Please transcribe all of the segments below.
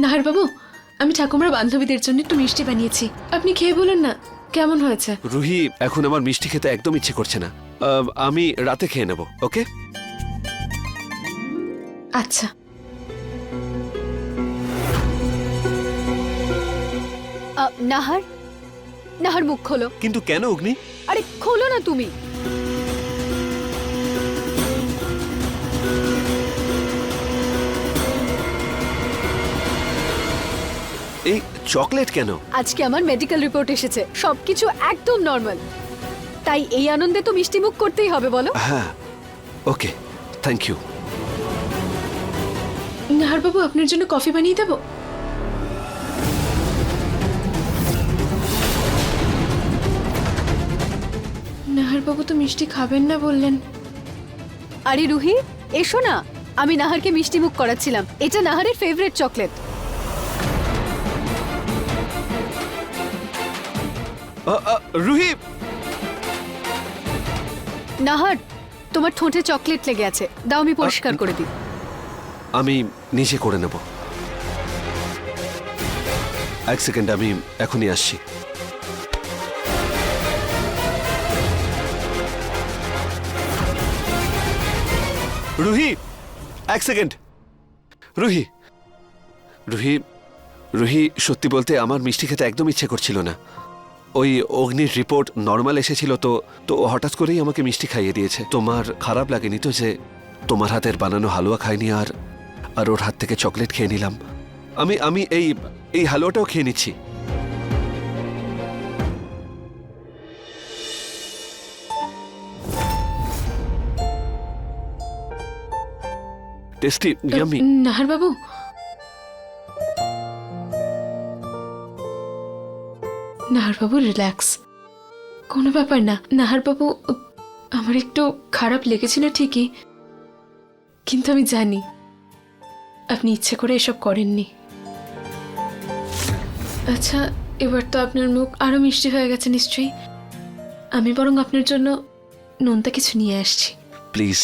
নাহার বাবু আমি ঠাকুমার বান্ধবীদের জন্য একটু মিষ্টি বানিয়েছি। আপনি খেয়ে বলুন না কেমন হয়েছে? রুহি এখন আমার মিষ্টি খেতে একদম ইচ্ছে করছে না। আহ, আমি রাতে খেয়ে নেব ওকে? আচ্ছা। আ, নাহার? নাহার মুখ খোলো। কিন্তু কেন অগ্নি? আরে খোলো না তুমি। এই চকলেট কেন? আজকে আমার মেডিকেল রিপোর্ট এসেছে। সবকিছু একদম নর্মাল তাই এই আনন্দে তো মিষ্টি মুখ করতেই হবে বলো। হ্যাঁ। ওকে থ্যাংক ইউ নাহার বাবু আপনার জন্য কফি বানিয়ে দেবো? নাহার বাবু তো মিষ্টি খাবেন না বললেন। আরে রুহি এসো না। আমি নাহারকে মিষ্টি মুখ করাচ্ছিলাম। এটা নাহারের ফেভারিট চকলেট রুহি! নাহার তোমার ঠোঁটে চকলেট লেগে আছে। দাও আমি পরিষ্কার করে দিই। আমি নিজে করে নেব। এক সেকেন্ড আমি এখনই আসছি। রুহি এক সেকেন্ড। রুহি রুহি রুহি সত্যি বলতে আমার মিষ্টি খেতে একদম ইচ্ছে করছিল না। ওই অগ্নির রিপোর্ট নর্মাল এসেছিল তো তো হঠাৎ করেই আমাকে মিষ্টি খাইয়ে দিয়েছে। তোমার খারাপ লাগেনি তো যে তোমার হাতের বানানো হালুয়া খাইনি আর আর ওর হাত থেকে চকলেট খেয়ে নিলাম। আমি আমি এই এই হালুয়াটাও খেয়ে নিচ্ছি। টেস্টি ইয়ামি নাহার বাবু নাহার বাবু রিল্যাক্স কোনো ব্যাপার না নাহারবাবু আমার একটু খারাপ লেগেছিল ঠিকই কিন্তু আমি জানি আপনি ইচ্ছে করে এসব করেননি। আচ্ছা এবার তো আপনার মুখ আরও মিষ্টি হয়ে গেছে নিশ্চয়ই। আমি বরং আপনার জন্য নোনতা কিছু নিয়ে আসছি। প্লিজ।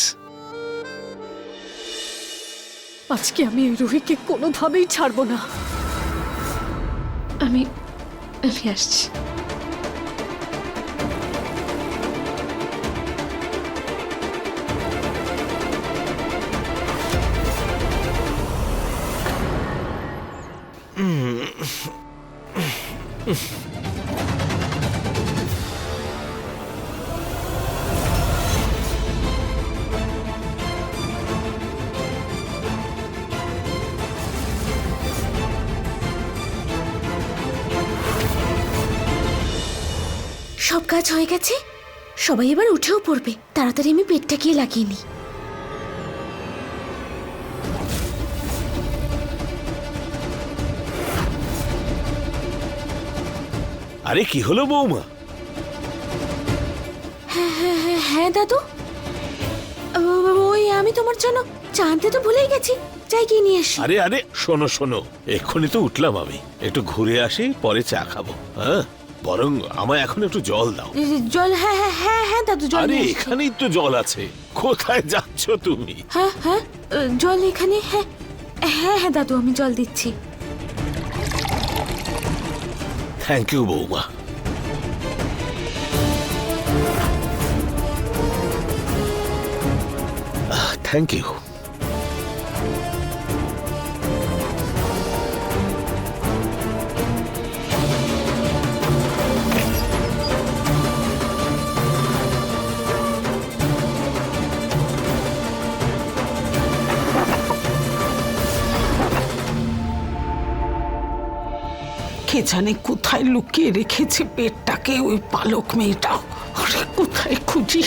আজকে আমি এই রুহিকে কোনোভাবেই ছাড়বো না। আমি আমি আসছি হয়ে গেছে? সবাই এবার উঠেও পড়বে। তাড়াতাড়ি আমি পেটটা গিয়ে লাগিয়ে নিই। আরে কি হলো বৌমা? হ্যাঁ, হ্যাঁ দাদু। ও- ওই আমি তোমার জন্য চা আনতে তো ভুলেই গেছি। চাই গিয়ে নিয়ে এসি আরে আরে শোনো শোনো এক্ষুনি তো উঠলাম আমি। একটু ঘুরে আসি পরে চা খাব হ্যাঁ? বরং আমায় এখন একটু জল দাও। জল হ্যাঁ হ্যাঁ হ্যাঁ হ্যাঁ দাদু জল আরে নিয়ে আসছি। এখানেই তো জল আছে। কোথায় যাচ্ছ তুমি? হ্যাঁ হ্যাঁ আহ, জল এখানে হ্যাঁ হ্যাঁ হ্যাঁ দাদু আমি জল দিচ্ছি। থ্যাংক ইউ বৌমা। থ্যাংক ইউ কে জানে কোথায় লুকিয়ে রেখেছে পেটটাকে ওই পালক মেয়েটা? কোথায় খুঁজি?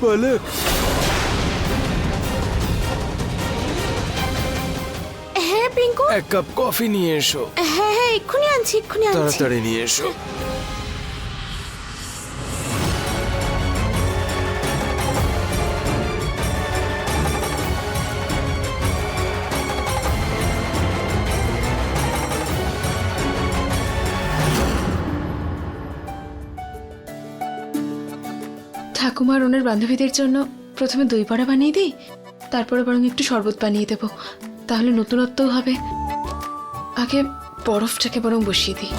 পলক হ্যাঁ পিঙ্কু? এক কাপ কফি নিয়ে এসো। হ্যাঁ হ্যাঁ এক্ষুনি আনছি এক্ষুনি আনছি। তাড়াতাড়ি নিয়ে এসো। ঠাকুমার ওনার বান্ধবীদের জন্য প্রথমে দই বড়া বানিয়ে দিই, তারপরে বরং একটু শরবত বানিয়ে দেবো। তাহলে নতুনত্বও হবে। আগে বরফটাকে বরং বসিয়ে দিই।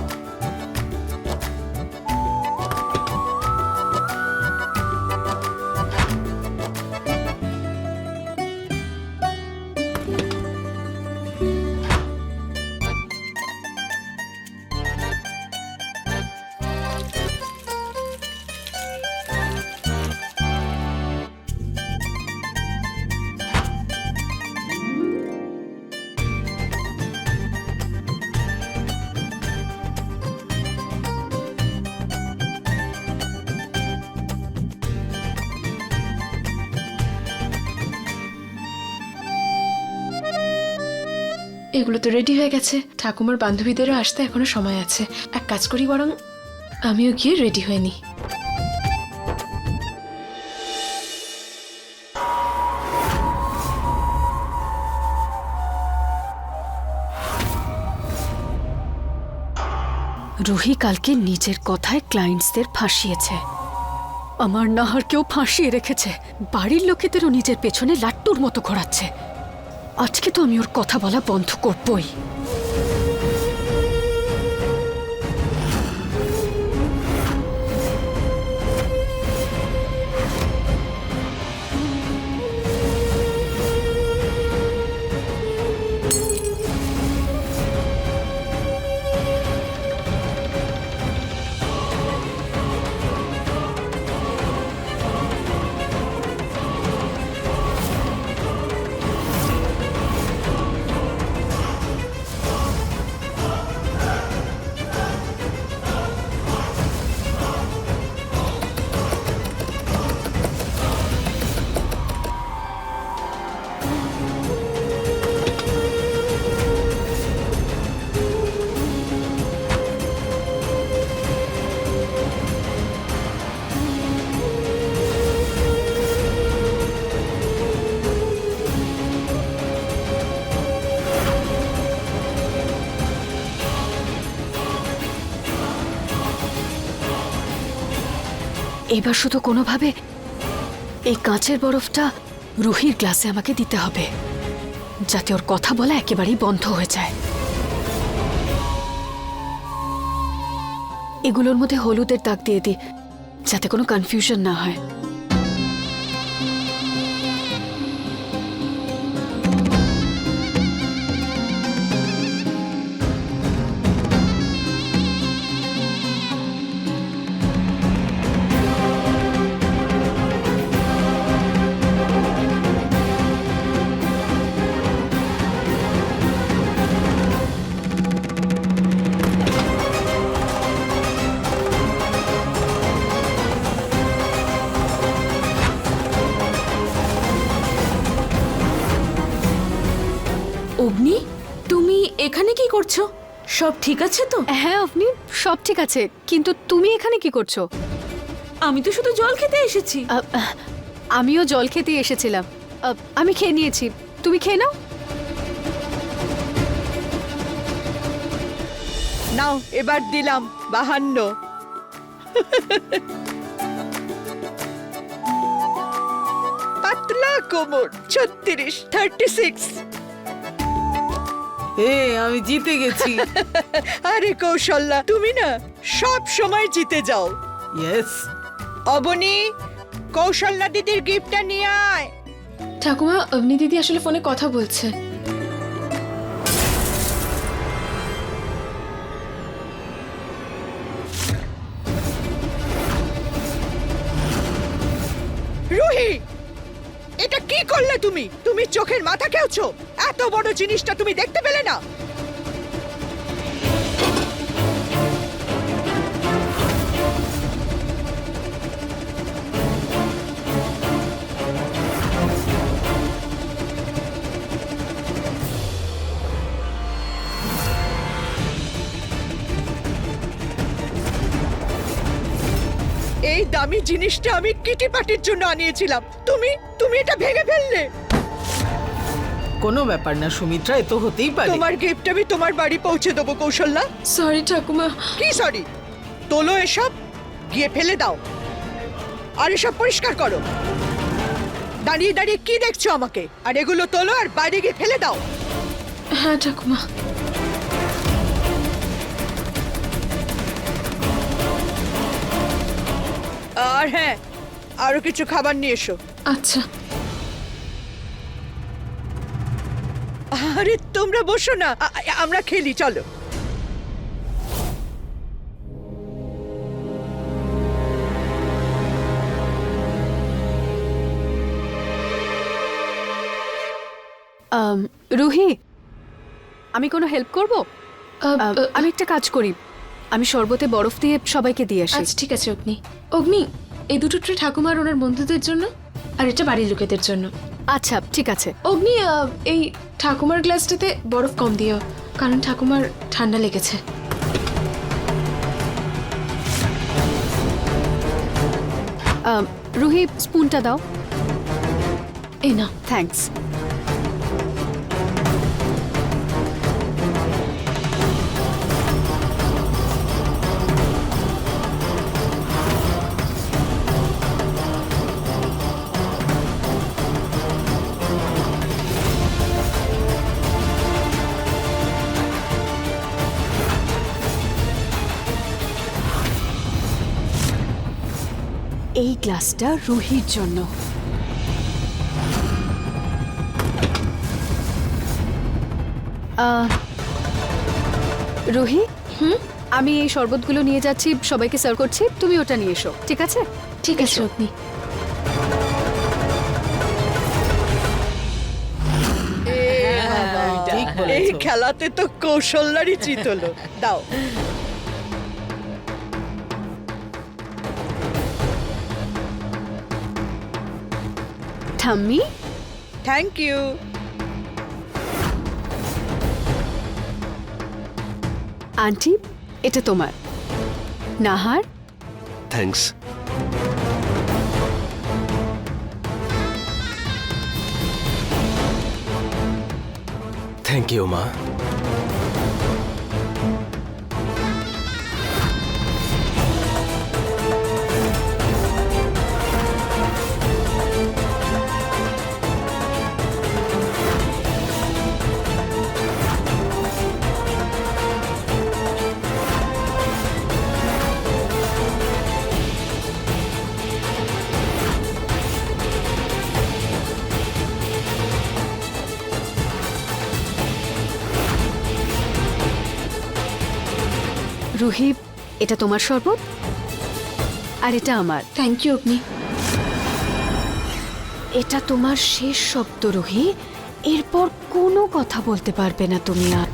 এগুলো তো রেডি হয়ে গেছে। ঠাকুমার বান্ধবীদেরও আসতে এখনও সময় আছে। এক কাজ করি বরং, আমিও গিয়ে রেডি হয়ে নিই। রুহি কালকে নিজের কথায় ক্লায়েন্টসদের ফাঁসিয়েছে। আমার নাহারকেও ফাঁসিয়ে রেখেছে। বাড়ির লোকেদেরও নিজের পেছনে লাট্টুর মতো ঘোরাচ্ছে। আজকে তো আমি ওর কথা বলা বন্ধ করবই। এবার শুধু কোনোভাবে এই কাঁচের বরফটা রুহির গ্লাসে আমাকে দিতে হবে, যাতে ওর কথা বলা একেবারেই বন্ধ হয়ে যায়। এগুলোর মধ্যে হলুদের দাগ দিয়ে দিই, যাতে কোনো কনফিউশন না হয়। সব ঠিক আছে তো? হ্যাঁ আপনি সব ঠিক আছে কিন্তু তুমি এখানে কি করছ? আমি তো শুধু জল খেতে এসেছি। আ, আহ, আমিও জল খেতে এসেছিলাম। আ, আমি খেয়ে নিয়েছি। তুমি খেয়ে নাও। নাও এবার দিলাম বাহান্ন। পাতলা কোমর ছত্রিশ থার্টি সিক্স এ আমি জিতে গেছি। আরে কৌশল্যা তুমি না সব সময় জিতে যাও। ইয়েস অবনী কৌশল্যা দিদির গিফটটা নিয়ে আয়। ঠাকুমা অবনী দিদি আসলে ফোনে কথা বলছে। তুমি? তুমি চোখের মাথা খেয়েছো এত বড় জিনিসটা তুমি দেখতে পেলে না? দামি জিনিসটা আমি কিটি পাটির জন্য আনিয়েছিলাম। তুমি তুমি এটা ভেঙে ফেললে। কোনো ব্যাপার না সুমিত্রা এ তো হতেই পারে। তোমার গিফট আমি তোমার বাড়ি পৌঁছে দেবো কৌশল্যা। সরি ঠাকুমা। কি সরি তোলো এসব গিয়ে ফেলে দাও। আর এসব পরিষ্কার করো। দাঁড়িয়ে দাঁড়িয়ে কি দেখছ আমাকে? আর এগুলো তোলো আর বাইরে গিয়ে ফেলে দাও। হ্যাঁ ঠাকুমা। আর হ্যাঁ আরও কিছু খাবার নিয়ে এসো। আচ্ছা। আরে তোমরা বসো না। আমরা খেলি চলো। রুহি আমি কোনো হেল্প করব? আমি একটা কাজ করি। আমি শরবতে বরফ দিয়ে সবাইকে দিয়ে আসি। আচ্ছা ঠিক আছে অগ্নি। অগ্নি এই দুটো ট্রে ঠাকুমার ওনার বন্ধুদের জন্য আর এটা বাড়ির লোকেদের জন্য। আচ্ছা ঠিক আছে। অগ্নি আহ, এই ঠাকুমার গ্লাসটাতে বরফ কম দিও কারণ ঠাকুমার ঠান্ডা লেগেছে। রুহি স্পুনটা দাও। এই না থ্যাঙ্কস এই গ্লাসটা রুহির জন্য। আহ, রুহি? হুম? আমি এই শরবতগুলো নিয়ে যাচ্ছি সবাইকে সার্ভ করছি তুমি ওটা নিয়ে এসো ঠিক আছে? ঠিক আছে অগ্নি ঠিক এই খেলাতে তো কৌশল্যারই চিত হলো দাও। ঠাম্মি। থ্যাংক ইউ আন্টি এটা তোমার। নাহার? থ্যাঙ্কস থ্যাংক ইউ মা রুহি এটা তোমার শরবত? আর এটা আমার। থ্যাংক ইউ অগ্নি এটা তোমার শেষ শব্দ রুহি। এরপর কোনো কথা বলতে পারবে না তুমি আর।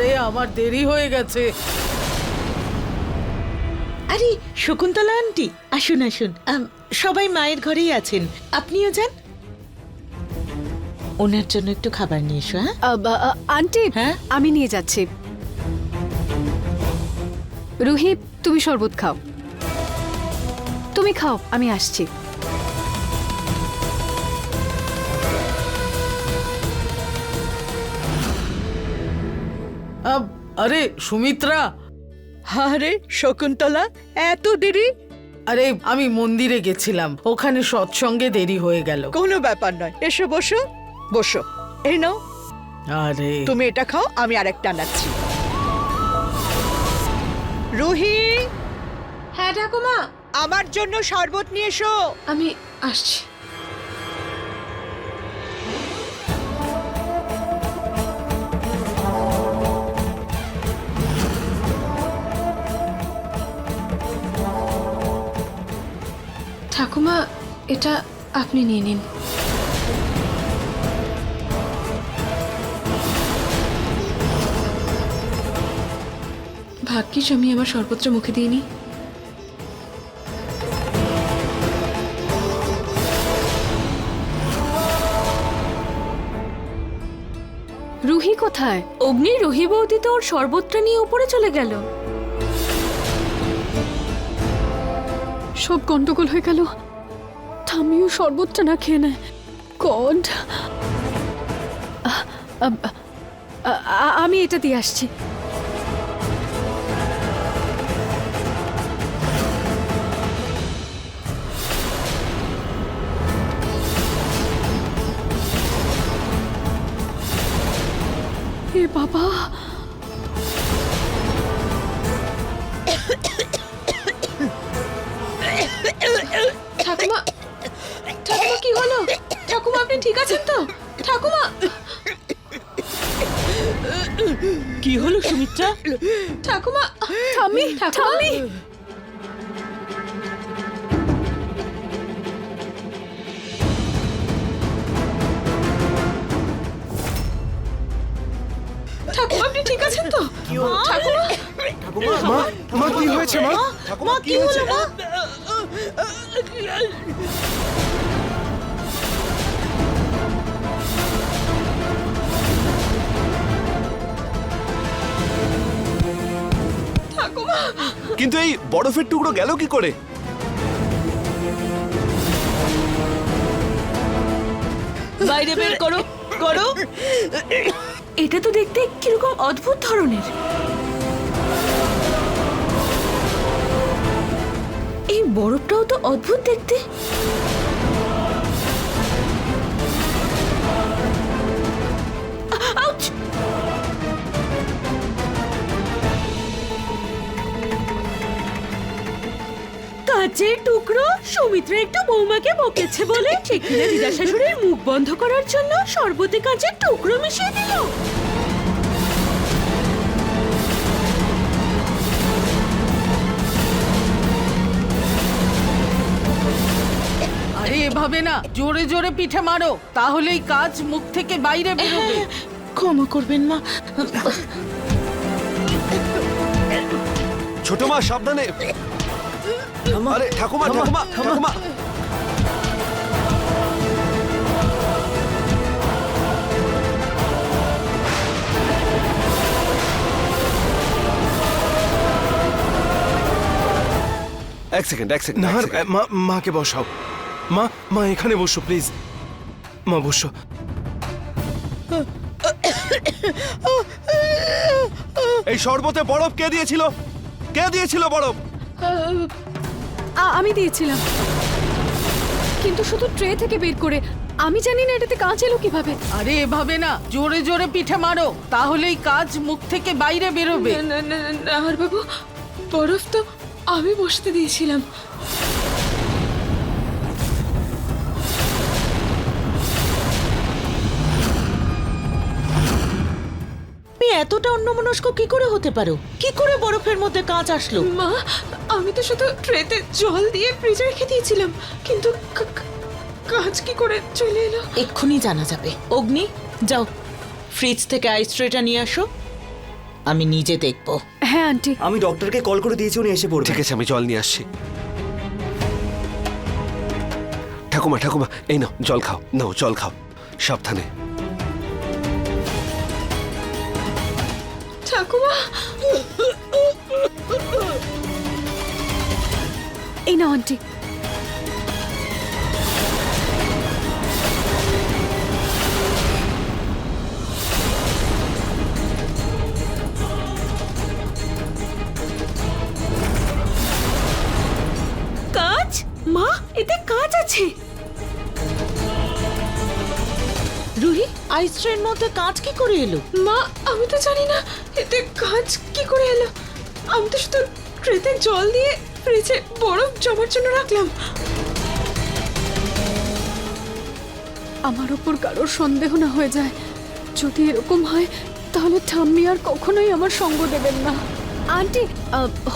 আরে আমার দেরি হয়ে গেছে। আরে শকুন্তলা আন্টি আসুন আসুন। আম, সবাই মায়ের ঘরেই আছেন। আপনিও যান? ওনার জন্য একটু খাবার নিয়ে এসো হ্যাঁ? আ, বা, আ, আন্টি হ্যাঁ? আমি নিয়ে যাচ্ছি। রুহি তুমি শরবত খাও। তুমি খাও আমি আসছি। আরে সুমিত্রা! আরে শকুন্তলা এত দেরি? আরে আমি মন্দিরে গেছিলাম ওখানে সৎসঙ্গে দেরি হয়ে গেল। কোনো ব্যাপার নয় এসো বসো বসো এই নাও। আরে। তুমি এটা খাও আমি আরেকটা আনাচ্ছি। রুহি! হ্যাঁ ঠাকুমা। আমার জন্য শরবত নিয়ে এসো। আমি আসছি। এটা আপনি নিয়ে নিন। ভাগ্যিস আমি আমার সর্বত্র মুখে দিইনি। রুহি কোথায়? অগ্নি রুহি বৌদি তো ওর সর্বত্র নিয়ে উপরে চলে গেল। সব গন্ডগোল হয়ে গেল। আমিও শরবতটা না খেয়ে নেয় গড। আমি এটা দিয়ে আসছি। এ বাবা। ঠাকুমা কি হলো? ঠাকুমা আপনি ঠিক আছেন তো? ঠাকুমা! কি হলো সুমিত্রা? ঠাকুমা থামি থামি ঠাকুমা আপনি ঠিক আছেন তো? ঠাকুমা! মা মা কি হয়েছে মা? মা কি হলো মা? কিন্তু এই বরফের টুকরো গেল কি করে? বাইরে বের করো করো। এটা তো দেখতে কীরকম অদ্ভুত ধরনের। এই বরফটাও তো অদ্ভুত দেখতে। কাচের টুকরো সুমিত্রা একটু বৌমাকে বকেছে বলে দিদা শাশুড়ির মুখ বন্ধ করার জন্য সর্বতে কাচের টুকরো মিশিয়ে দিল। আরে এভাবে না জোরে জোরে পিঠে মারো তাহলেই কাজ মুখ থেকে বাইরে বেরোবে। ক্ষমা করবেন মা। ছোট মা সাবধানে। আরে ঠাকুমা ঠাকুমা ঠাকুমা। এক সেকেন্ড এক সেকেন্ড নাহার মা মাকে বসাও। মা মা এখানে বসো প্লিজ। মা বসো। এই শরবতে বরফ কে দিয়েছিল? কে দিয়েছিল বরফ? আমি দিয়েছিলাম। কিন্তু শুধু ট্রে থেকে বের করে আমি জানি না এটাতে কাজ এলো কীভাবে। আরে এভাবে না জোরে জোরে পিঠে মারো তাহলেই কাজ মুখ থেকে বাইরে বেরোবে। না না না আর বাবু বরফ তো আমি বসতে দিয়েছিলাম। এতটা অন্যমনস্ক কি করে হতে পারো? কি করে বরফের মধ্যে কাঁচ আসলো? মা আমি তো শুধু ট্রেতে জল দিয়ে ফ্রিজে রেখে দিয়েছিলাম কিন্তু কাজ কি করে চলে এলো? এক্ষুনি জানা যাবে। অগ্নি যাও। ফ্রিজ থেকে আইস ট্রেটা নিয়ে আসো। আমি নিজে দেখব। হ্যাঁ আন্টি। আমি ডক্টরকে কল করে দিয়েছি উনি এসে পড়বে। ঠিক আছে আমি জল নিয়ে আসছি। ঠাকুমা ঠাকুমা এই নাও জল খাও। নাও জল খাও। সাবধানে। এই নাও, আন্টি। কাজ? মা, এতে কাজ আছে। রুহি আইস ট্রের মধ্যে কাঁচ কি করে এলো? মা, আমি তো জানি না, এতে কাজ কি করে এলো? আমি তো শুধু ট্রেতে জল দিয়ে ফ্রিজে বরফ জমার জন্য রাখলাম। আমার ওপর কারোর সন্দেহ না হয়ে যায়। যদি এরকম হয় তাহলে ঠাম্মি আর কখনোই আমার সঙ্গ দেবেন না। আন্টি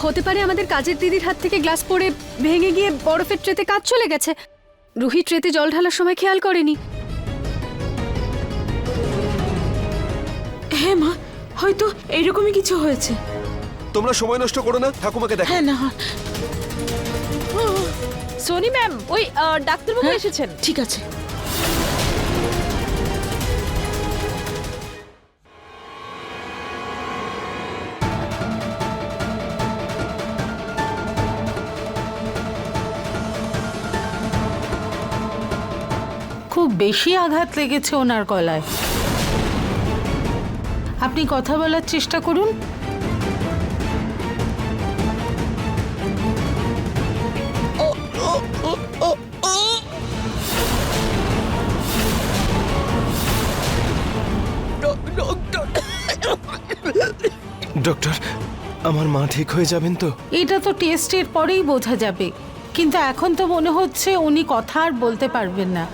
হতে পারে আমাদের কাজের দিদির হাত থেকে গ্লাস পড়ে ভেঙে গিয়ে বরফের ট্রেতে কাজ চলে গেছে। রুহি ট্রেতে জল ঢালার সময় খেয়াল করেনি। হ্যাঁ মা হয়তো এরকমই কিছু হয়েছে। তোমরা সময় নষ্ট করো না ঠাকুমাকে দেখো। হ্যাঁ না। সোনি ম্যাম ওই ডাক্তারবাবু হ্যাঁ? এসেছেন। ঠিক আছে। খুব বেশি আঘাত লেগেছে ওনার গলায়। আপনি কথা বলার চেষ্টা করুন। ডক্টর, আমার মা ঠিক হয়ে যাবেন তো? এটা তো টেস্টের পরেই বোঝা যাবে। কিন্তু এখন তো মনে হচ্ছে উনি কথা আর বলতে পারবেন না।